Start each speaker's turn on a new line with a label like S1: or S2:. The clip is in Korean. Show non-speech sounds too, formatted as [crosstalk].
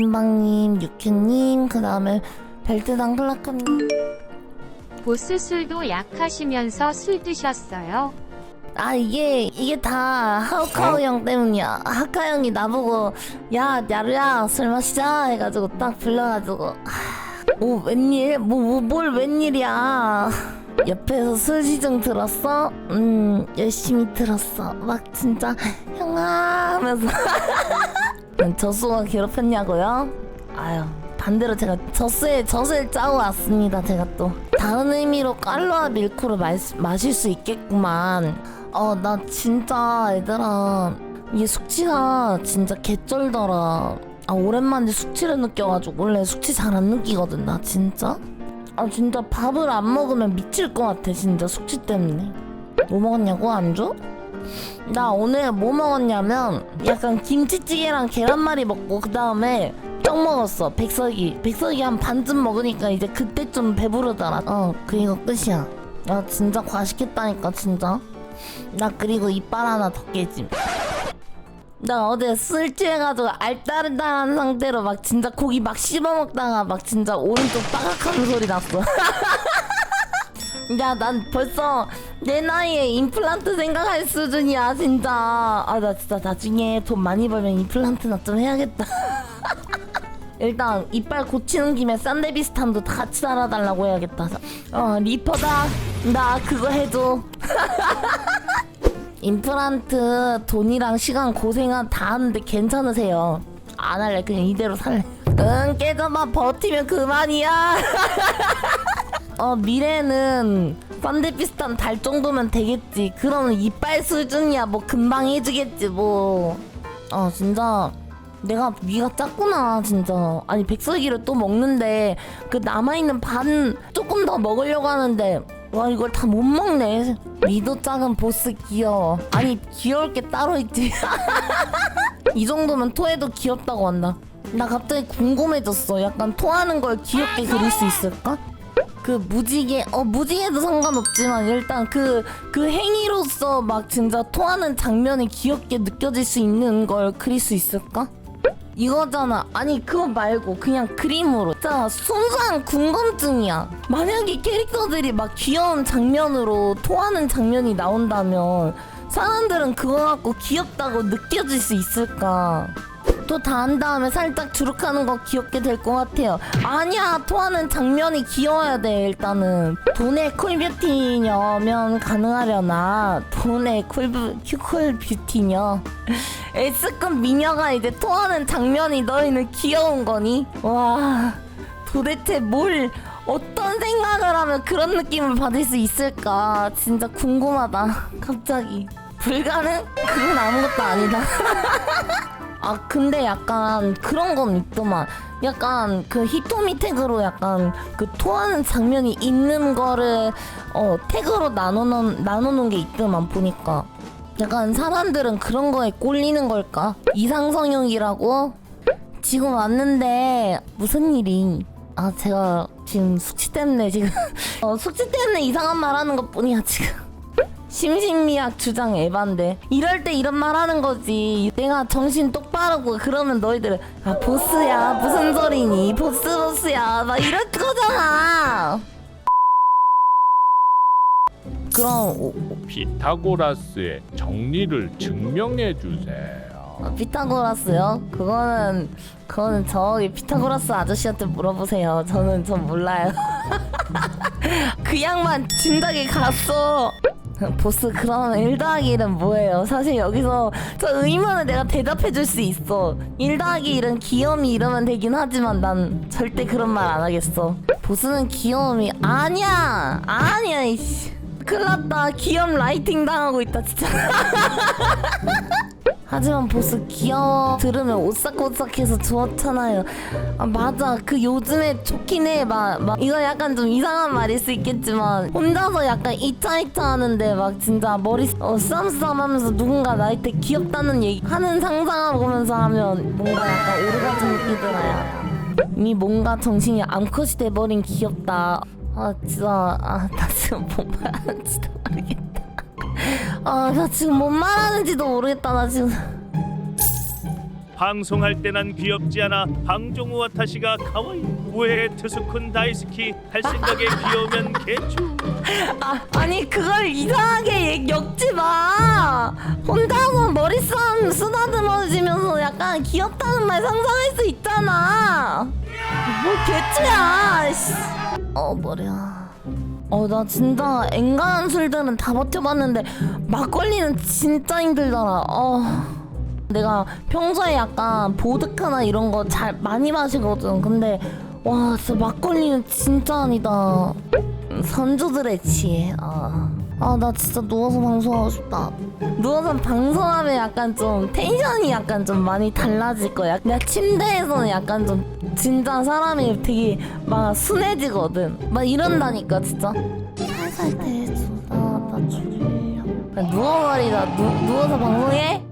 S1: 찐빵님, 육현님, 그 다음에 벨트당 플라카님.
S2: 보스 술도 약하시면서 술 드셨어요?
S1: 아 이게 이게 다 하우카우 형 때문이야. 하카 형이 나보고 야 야루야 술 마시자 해가지고 딱 불러가지고 하, 오 웬일? 뭐, 뭐, 뭘 웬일이야? 옆에서 술 시중 들었어? 음 열심히 들었어. 막 진짜 형아 하면서 [laughs] 저수가 괴롭혔냐고요? 아유 반대로 제가 저수에 젖을 짜고 왔습니다. 제가 또 다른 의미로 깔로아 밀크를 마, 마실 수 있겠구만. 어 나 진짜 얘들아 이게 숙취가 진짜 개쩔더라. 아 오랜만에 숙취를 느껴가지고 원래 숙취 잘 안 느끼거든 나 진짜. 아 진짜 밥을 안 먹으면 미칠 것 같아 진짜 숙취 때문에. 뭐 먹었냐고 안주? 나 오늘 뭐 먹었냐면 약간 김치찌개랑 계란말이 먹고 그 다음에 떡 먹었어. 백석이 백석이 한 반쯤 먹으니까 이제 그때 좀 배부르더라. 어 그리고 끝이야. 나 진짜 과식했다니까 진짜. 나 그리고 이빨 하나 더 깨짐. 나 어제 술 취해가지고 알따르다한 상태로 막 진짜 고기 막 씹어먹다가 막 진짜 오른쪽 빠각하는 소리 났어. [laughs] 야, 난 벌써 내 나이에 임플란트 생각할 수준이야, 진짜. 아, 나 진짜 나중에 돈 많이 벌면 임플란트나 좀 해야겠다. [laughs] 일단 이빨 고치는 김에 산데비스탄도 다 같이 달아달라고 해야겠다. 어, 리퍼다. 나 그거 해줘. [laughs] 임플란트 돈이랑 시간 고생한 다 하는데 괜찮으세요? 안 할래. 그냥 이대로 살래. 응, 깨져봐. 버티면 그만이야. [laughs] 어 미래는 펀드 비슷한 달 정도면 되겠지. 그러면 이빨 수준이야. 뭐 금방 해주겠지 뭐. 어 진짜. 내가 위가 작구나 진짜. 아니 백설기를 또 먹는데 그 남아있는 반 조금 더 먹으려고 하는데 와 이걸 다 못 먹네. 위도 작은 보스 귀여워 아니 귀여울 게 따로 있지. [laughs] 이 정도면 토해도 귀엽다고 한다. 나 갑자기 궁금해졌어. 약간 토하는 걸 귀엽게 그릴 수 있을까? 그 무지개 어 무지개도 상관없지만 일단 그 그 행위로서 막 진짜 토하는 장면이 귀엽게 느껴질 수 있는 걸 그릴 수 있을까? 이거잖아. 아니 그거 말고 그냥 그림으로. 자 순수한 궁금증이야. 만약에 캐릭터들이 막 귀여운 장면으로 토하는 장면이 나온다면 사람들은 그거 갖고 귀엽다고 느껴질 수 있을까? 또다한 다음에 살짝 주룩하는 거 귀엽게 될 것 같아요. 아니야, 토하는 장면이 귀여워야 돼, 일단은. 돈의 쿨뷰티녀면 가능하려나? 돈의 쿨뷰, 쿨뷰티녀. [laughs] S급 미녀가 이제 토하는 장면이 너희는 귀여운 거니? 와, 도대체 뭘, 어떤 생각을 하면 그런 느낌을 받을 수 있을까? 진짜 궁금하다, 갑자기. 불가능? 그건 아무것도 아니다. [laughs] 아 근데 약간 그런 건 있더만. 약간 그 히토미 태그로 약간 그 토하는 장면이 있는 거를 어 태그로 나눠놓은 나눠놓은 게 있더만 보니까. 약간 사람들은 그런 거에 꼴리는 걸까? 이상성형이라고? 지금 왔는데 무슨 일이? 아 제가 지금 숙취 때문에 지금 [laughs] 어 숙취 때문에 이상한 말 하는 것 뿐이야 지금 심신미약 주장 에반데 이럴 때 이런 말 하는 거지. 내가 정신 똑바르고 그러면 너희들은 아 보스야 무슨 소리니? 보스 보스야. 막 이럴 거잖아. 그럼 오-
S3: 피타고라스의 정리를 증명해 주세요.
S1: 아, 피타고라스요? 그거는 그거는 저기 피타고라스 아저씨한테 물어보세요. 저는 전 몰라요. [laughs] 그 양반 진작에 갔어 보스 그러면 1 더하기 1은 뭐예요? 사실 여기서 저 의문을 내가 대답해 줄 수 있어. 1 더하기 1은 귀염이 이러면 되긴 하지만 난 절대 그런 말 안 하겠어. 보스는 귀여움이 아니야! 아니야 이씨. 큰일 났다. 귀염 라이팅 당하고 있다 진짜 [laughs] 하지만 보스 귀여워. 들으면 오싹오싹해서 좋잖아요. 아 맞아. 그 요즘에 좋긴 해막 막 이거 약간 좀 이상한 말일 수 있겠지만 혼자서 약간 이차이차 하는데 막 진짜 머리 어, 쌈쌈 하면서 누군가 나한테 귀엽다는 얘기 하는 상상하면서 하면 뭔가 약간 오르가즘 느끼더라요 이미 뭔가 정신이 암컷이 돼버린 귀엽다. 아 진짜. 아나 지금 뭔 [laughs] 말하는지도 모르겠다 아 나 지금 뭔 말하는지도 모르겠다 나 지금
S4: 방송할 때 난 귀엽지 않아 방종우 와타시가 가와이 왜 트스쿤 다이스키 할 생각에 귀여우면 개쭈
S1: 아, 아니 그걸 이상하게 얘- 엮지 마. 혼자서 머리 쌈 쓰다듬어지면서 약간 귀엽다는 말 상상할 수 있잖아. 뭐 개쭈야. 씨. 어 머리야. 어 나 진짜 앵간한 술들은 다 버텨봤는데 막걸리는 진짜 힘들더라. 어. 내가 평소에 약간 보드카나 이런 거 잘 많이 마시거든. 근데 와 진짜 막걸리는 진짜 아니다. 선조들의 지혜. 아. 아, 나 진짜 누워서 방송하고 싶다. 누워서 방송하면 약간 좀 텐션이 약간 좀 많이 달라질 거야. 내가 침대에서는 약간 좀 진짜 사람이 되게 막 순해지거든. 막 이런다니까, 진짜. 살살 대줘. 나, 나 졸려. 누워버리자. 누, 누워서 방송해?